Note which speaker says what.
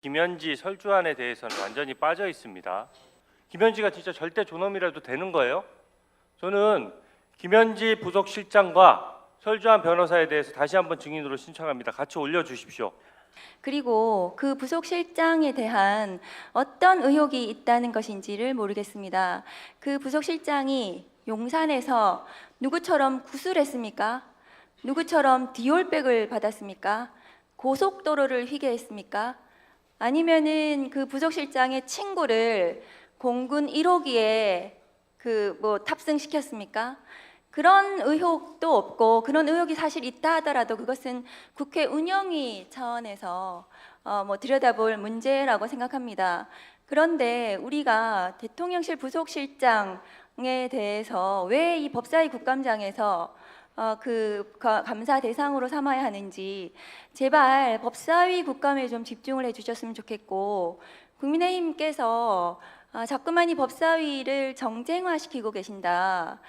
Speaker 1: 김현지 설주안에 대해서는 완전히 빠져 있습니다. 김현지가 진짜 절대 존엄이라도 되는 거예요? 저는 김현지 부속실장과 설주안 변호사에 대해서 다시 한번 증인으로 신청합니다. 같이 올려주십시오.
Speaker 2: 그리고 그 부속 실장에 대한 어떤 의혹이 있다는 것인지를 모르겠습니다. 그 부속 실장이 용산에서 누구처럼 구술했습니까? 누구처럼 디올백을 받았습니까? 고속도로를 휘게했습니까? 아니면은 그 부속 실장의 친구를 공군 1호기에 그 뭐 탑승시켰습니까? 그런 의혹도 없고 그런 의혹이 사실 있다 하더라도 그것은 국회 운영위 차원에서 어, 뭐 들여다볼 문제라고 생각합니다. 그런데 우리가 대통령실 부속실장에 대해서 왜 이 법사위 국감장에서 어, 그 가- 감사 대상으로 삼아야 하는지 제발 법사위 국감에 좀 집중을 해주셨으면 좋겠고 국민의힘께서 아, 자꾸만 이 법사위를 정쟁화시키고 계신다.